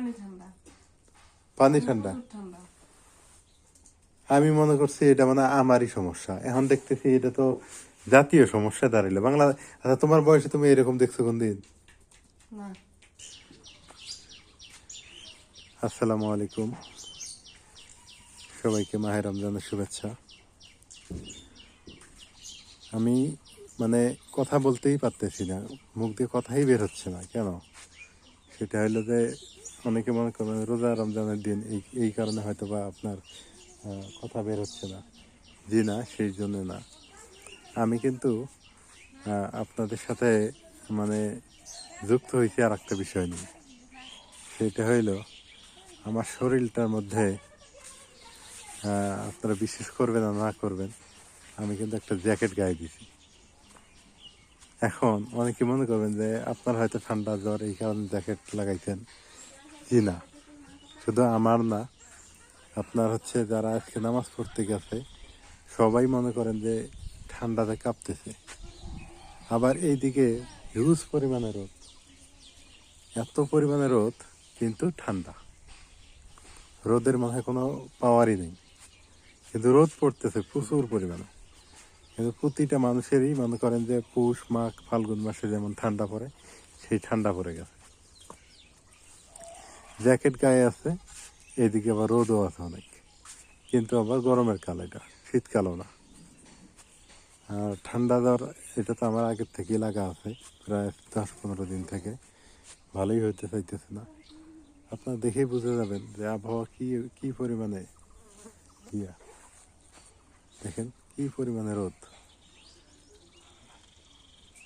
পানি ঠান্ডা। পানি ঠান্ডা ঠান্ডা? আমি মনে করছি এটা মানে আমারই সমস্যা। এখন দেখতেছি এটা তো জাতীয় সমস্যা দাঁড়াইলো। বাংলা আচ্ছা তোমার বয়সে তুমি এরকম দেখছ কোন দিন? আসসালামু আলাইকুম। সবাইকে মাহের রমজানের শুভেচ্ছা। আমি মানে কথা বলতেই পারতেছি না। মুখ দিয়ে কথাই বের হচ্ছে না কেন? সেটা হলো যে অনেকে মনে করেন রোজা রমজানের দিন এই এই কারণে হয়তো বা আপনার কথা বের হচ্ছে না। জি না, সেই জন্য না। আমি কিন্তু আপনাদের সাথে মানে যুক্ত হয়েছি আর একটা বিষয় নিয়ে। সেটা হইল, আমার শরীরটার মধ্যে আপনারা বিশ্বাস করবেন আর না করবেন, আমি কিন্তু একটা জ্যাকেট গায়ে দিছি এখন অনেকে মনে করবেন যে আপনার হয়তো ঠান্ডা জ্বর এই কারণে জ্যাকেট লাগাইছেন। জি না। শুধু আমার না, আপনার হচ্ছে যারা আজকে নামাজ পড়তে গেছে, সবাই মনে করেন যে ঠান্ডাতে কাঁপতেছে। আবার এইদিকে হিউজ পরিমাণে রোদ। এত পরিমাণে রোদ, কিন্তু ঠান্ডা। রোদের মাথায় কোনো পাওয়ারই নেই। কিন্তু রোদ পড়তেছে প্রচুর পরিমাণে। কিন্তু প্রতিটা মানুষেরই মনে করেন যে পৌষ, মাঘ, ফাল্গুন মাসে যেমন ঠান্ডা পড়ে, সেই ঠান্ডা পড়ে গেছে। জ্যাকেট গায়ে আছে, এদিকে আবার রোদও আছে অনেক। কিন্তু আবার গরমের কাল এটা, শীতকালও না। আর ঠান্ডা জ্বর, এটা তো আমার আগের থেকেই লাগা আছে, প্রায় দশ পনেরো দিন থেকে। ভালোই হইতে চাইতেছে না। আপনারা দেখেই বুঝে যাবেন যে আবহাওয়া কি কি পরিমাণে ইয়া। দেখেন, কি পরিমাণে রোদ।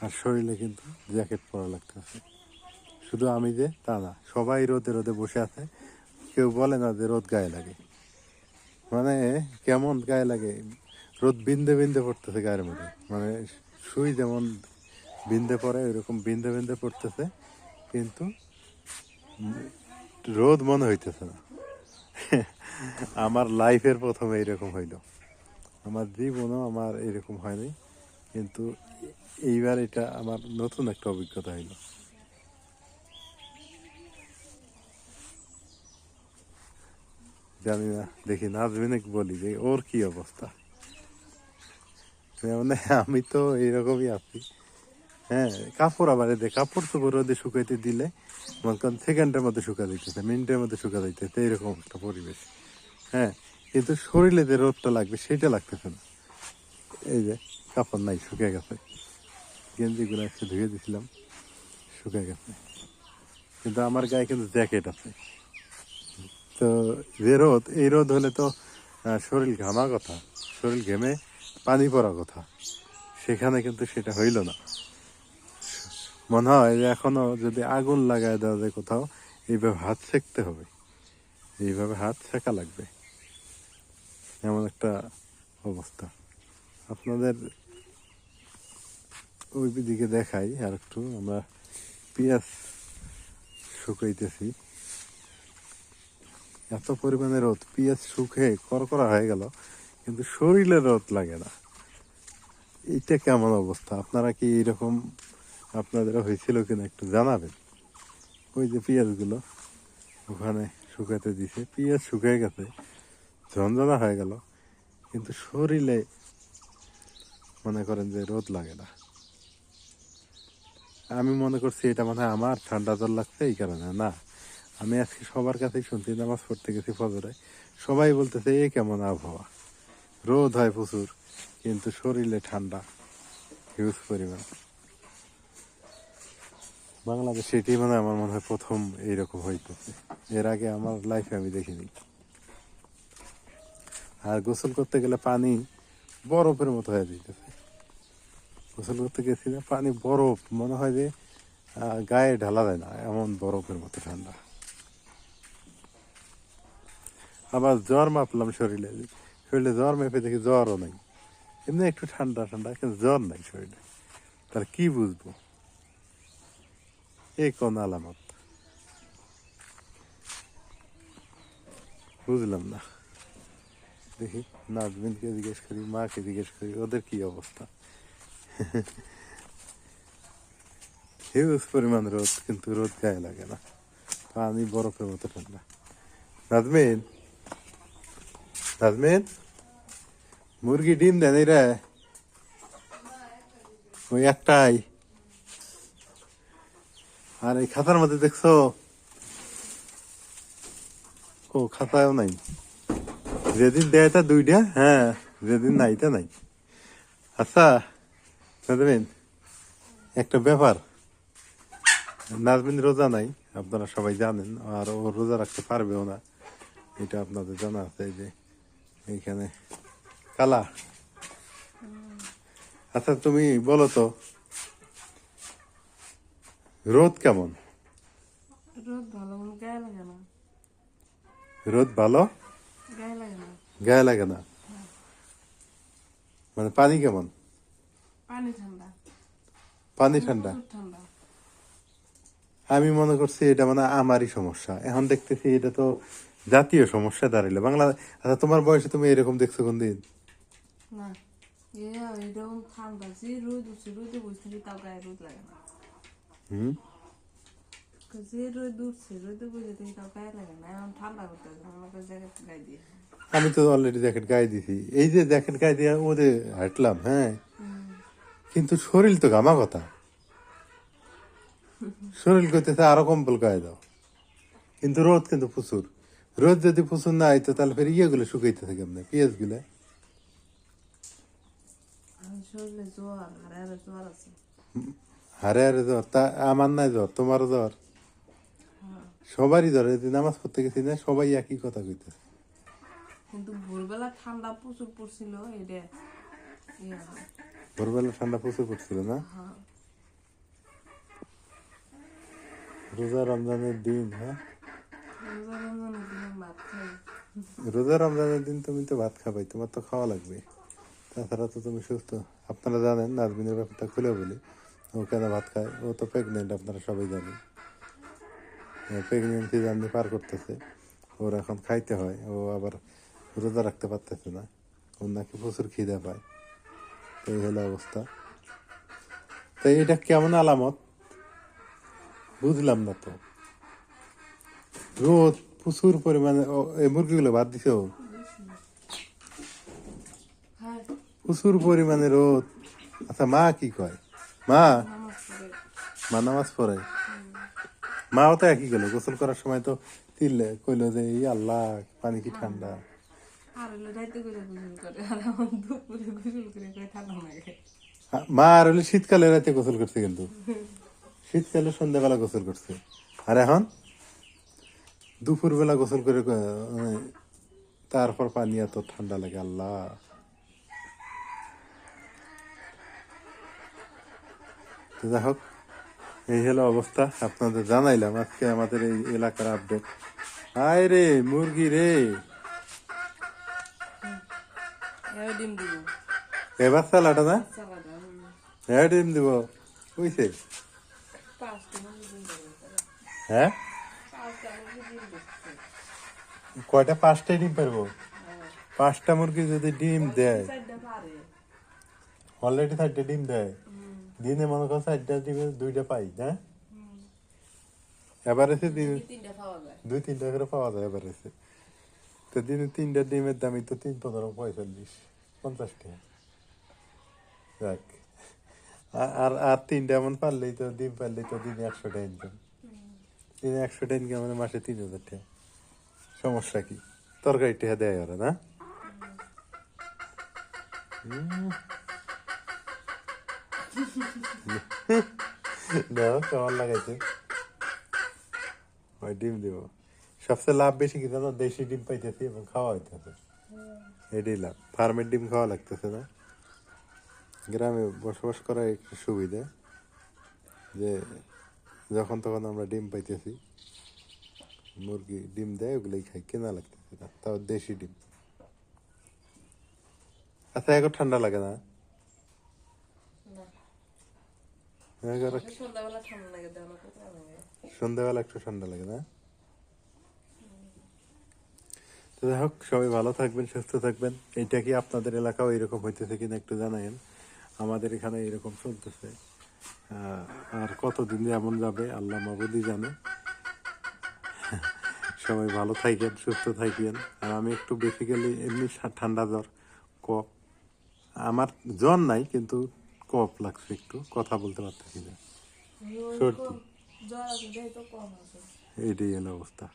আর শরীরে কিন্তু জ্যাকেট পরা লাগতেছে। শুধু আমি যে, তা না। সবাই রোদে রোদে বসে আছে। কেউ বলে না যে রোদ গায়ে লাগে। মানে কেমন গায়ে লাগে? রোদ বিন্দে বিন্দে পড়তেছে গায়ের মধ্যে। মানে সুই যেমন বিন্দে পড়ে, ওইরকম বিন্দে বিন্দে পড়তেছে। কিন্তু রোদ মনে হইতেছে না। আমার লাইফের প্রথমে এরকম হইল। আমার জীবনও আমার এরকম হয়নি। কিন্তু এইবার এটা আমার নতুন একটা অভিজ্ঞতা হইল। জানি না দেখি নাজমিনে বলি যে, ওর কি অবস্থা? মানে আমি তো এইরকমই আছি। হ্যাঁ কাপড় আবার এদের কাপড় তো রোদে শুকাইতে দিলে মনে করেন সেকেন্ডের মধ্যে শুকা দিতেছে, মিনিটের মধ্যে শুকা দিতেছে এরকম একটা পরিবেশ। হ্যাঁ কিন্তু শরীরে যে রোদটা লাগবে সেটা লাগতেছে না। এই যে, কাপড় নাই, শুকিয়ে গেছে। গেঞ্জিগুলো একটু ধুয়ে দিছিলাম, শুকিয়ে গেছে। কিন্তু আমার গায়ে কিন্তু জ্যাকেট আছে। তো যে রোদ, এই রোদ হলে তো শরীর ঘামা কথা, শরীর ঘেমে পানি পড়া কথা। সেখানে কিন্তু সেটা হইল না। মনে হয় যে এখনও যদি আগুন লাগায় দেওয়া যায় কোথাও, এইভাবে হাত সেকতে হবে। এইভাবে হাত সেকা লাগবে। এমন একটা অবস্থা। আপনাদের ওই দিকে দেখাই, আর একটু আমরা পেঁয়াজ শুকাইতেছি। এত পরিমাণে রোদ, পেঁয়াজ শুকে করকরা হয়ে গেল, কিন্তু শরীরে রোদ লাগে না। এটা কেমন অবস্থা? আপনারা কি এরকম আপনাদের হয়েছিল কিনা একটু জানাবেন। ওই যে পেঁয়াজগুলো ওখানে শুকাতে দিছে, পেঁয়াজ শুকিয়ে গেছে ঝঞ্ঝনা হয়ে গেল, কিন্তু শরীরে মনে করেন যে রোদ লাগে না। আমি মনে করছি এটা মানে আমার ঠান্ডা জল লাগছে, এই কারণে না। আমি আজকে সবার কাছেই শুনছি, নামাজ পড়তে গেছি ফজরে। সবাই বলতেছে, এ কেমন আবহাওয়া? রোদ হয় প্রচুর, কিন্তু শরীরে ঠান্ডা। হিউজ পরিমাণ। বাংলাদেশে এটি মানে আমার মনে হয় প্রথম এইরকম হইতেছে। এর আগে আমার লাইফে আমি দেখিনি। আর গোসল করতে গেলে পানি বরফের মতো হয়ে যেতেছে গোসল করতে গেছি না, পানি বরফ। মনে হয় যে গায়ে ঢালা যায় না, এমন বরফের মতো ঠান্ডা। আবার জ্বর মাপলাম শরীরে। শরীরে জ্বর মেপে দেখি জ্বরও নাই। এমনি একটু ঠান্ডা ঠান্ডা, কিন্তু জ্বর নাই শরীরে। তার কি বুঝব? এ কোন আলামত? বুঝলাম না। দেখি নাজমিনকে জিজ্ঞেস করি, মাকে জিজ্ঞেস করি, ওদের কি অবস্থা? হিউজ পরিমাণ রোদ, কিন্তু রোদ গায়ে লাগে না। পানি বরফের মতো ঠান্ডা। নাজমিন? নাজমিন মুরগি ডিম দেন রে। ওই একটাই। আর এই খাতার মধ্যে দেখছ? ও, খাতায়ও নাই। যেদিন দেয় তা দুইটা হ্যাঁ যেদিন নাই তা নাই। আচ্ছা নাজমিন, একটা ব্যাপার। নাজমিন রোজা নাই, আপনারা সবাই জানেন, আর ও রোজা রাখতে পারবেও না। এটা আপনাদের জানা আছে যে এইখানে। কালা। আচ্ছা তুমি বলো তো রোদ কেমন? রোদ ভালো গায়ে লাগে না। রোদ ভালো? গায়ে লাগে না। গায়ে লাগে না? মানে পানি কেমন? পানি ঠান্ডা। পানি ঠান্ডা। আমি মনে করছি এটা মানে আমারই সমস্যা। এখন দেখতেছি এটা তো জাতীয় সমস্যা দাঁড়াইলো। বাংলা আচ্ছা তোমার বয়সে তুমি এরকম দেখছ কোন দিন না এরকম ঠান্ডা যে রোদ উঠছে রোদে বসে তাও গায়ে রোদ লাগে না। হুম? যে রোদ উঠছে রোদে বসে থাকি তাও গায়ে লাগে না। এখন ঠান্ডা করতে আমাকে জ্যাকেট গায়ে দিয়ে আমি তো অলরেডি জ্যাকেট গায়ে দিছি। এই যে জ্যাকেট গায়ে দিয়ে ওদের হাঁটলাম হ্যাঁ? কিন্তু শরীর তো গামা কথা। শরীর করতেছে আরও কম্বল গায়ে দাও। কিন্তু রোদ কিন্তু প্রচুর। রোদ যদি প্রচুর না হইতো তাহলে ফের ইয়েগুলো শুকাইতেছে কেমনে পেঁয়াজগুলো আমার শরীরে জ্বর হারে হারে জ্বর তা আমার নাই জ্বর তোমারও জ্বর? সবারই জ্বর এই যে নামাজ পড়তে গেছি না সবাই একই কথা কইতেছে। কিন্তু ভোরবেলা ঠান্ডা প্রচুর পড়ছিল এটা ইয়ে ভোরবেলা ঠান্ডা প্রচুর পড়ছিল না? হ্যাঁ। রোজা রমজানের দিন হ্যাঁ? রোজা রমজানের দিনে। রোজা রমজানের দিন তুমি তো ভাত খাবাই, তোমার তো খাওয়া লাগবে। তাছাড়া তো তুমি সুস্থ। আপনারা জানেন, নাজমিনের ব্যাপারটা খুলে বলি। ও কেন ভাত খায়? ও তো প্রেগনেন্ট আপনারা সবাই জানেন। প্রেগনেন্সি জার্নি পার করতেছে। ওর এখন খাইতে হয়, ও আবার রোজা রাখতে পারতেছে না। ওর নাকি প্রচুর খিদে পায়। তো এই হলো অবস্থা। তো এটা কেমন আলামত? বুঝলাম না তো। রোদ প্রচুর পরিমাণে এই মুরগিগুলো বাদ দিছে? হ্যাঁ প্রচুর পরিমাণে রোদ। আচ্ছা মা কি কয়? মা? মা নামাজ পড়ে। মাও তো একই গেল গোসল করার সময় তো তিললে কইলো যে এই আল্লাহ পানি কি ঠান্ডা? আ- মা আর হলে শীতকালে রাতে গোসল করছে কিন্তু। শীতকালে সন্ধ্যাবেলা গোসল করছে। আর এখন? দুপুর বেলা গোসল করে মানে তারপর পানি এত ঠান্ডা লাগে আল্লাহ। তো যাই হোক এই হলো অবস্থা আপনাদের জানাইলাম আজকে আমাদের এই এলাকার আপডেট আয় রে মুরগি রে। এবার চালাটা না হ্যাঁ ডিম দিব। বুঝছে হ্যাঁ পাঁচটা মুরগি ডিম দিচ্ছে কয়টা? পাঁচটাই ডিম পারব। পাঁচটা মুরগি যদি ডিম দেয়। অলরেডি চারটে ডিম দেয়। দিনে মনে করো চারটা ডিমে দুইটা পাই হ্যাঁ? এবার এসে দিন তিনটা খাওয়া যায়। দুই তিনটা করে পাওয়া যায় এবার এসে তো দিনে তিনটা ডিমের দামই তো তিন পনেরো পঁয়তাল্লিশ পঞ্চাশ টাকা। যাক। আর- আর আর তিনটা এমন পারলেই তো ডিম পারলেই তো দিনে একশো টাকা ইনকাম দিনে একশো টাকা ইনকাম মানে মাসে তিন হাজার টাকা। সমস্যা কি? তরকারি টাকা দেয় ওরা না। দেখো কেমন লাগাইছে। ওই ডিম দিব। সবচেয়ে লাভ বেশি কি জানো? দেশি ডিম পাইতেছি এবং খাওয়া হইতেছে। এটাই লাভ। ফার্মের ডিম খাওয়া লাগতেছে না। গ্রামে বসবাস করা একটু সুবিধা যে যখন তখন আমরা ডিম পাইতেছি। মুরগি ডিম দেয় ওগুলোই খাই। কেনা লাগতেছে না তাও দেশি ডিম। আচ্ছা এখন ঠান্ডা লাগে না? এখন সন্ধ্যাবেলা একটু ঠান্ডা লাগে না? তো যাই হোক সবাই ভালো থাকবেন সুস্থ থাকবেন। এইটা কি আপনাদের এলাকাও এরকম হইতেছে কিনা একটু জানাইন আমাদের এখানে এরকম চলতেছে। আহ, আর কতদিন এমন যাবে আল্লাহ মাবুদি জানে। সবাই ভালো থাকেন সুস্থ থাকেন। আর আমি একটু বেসিক্যালি এমনি ঠান্ডা জ্বর কফ। আমার জ্বর নাই কিন্তু কফ লাগছে একটু কথা বলতে পারতেছি না। সর্দি। এটাই অবস্থা।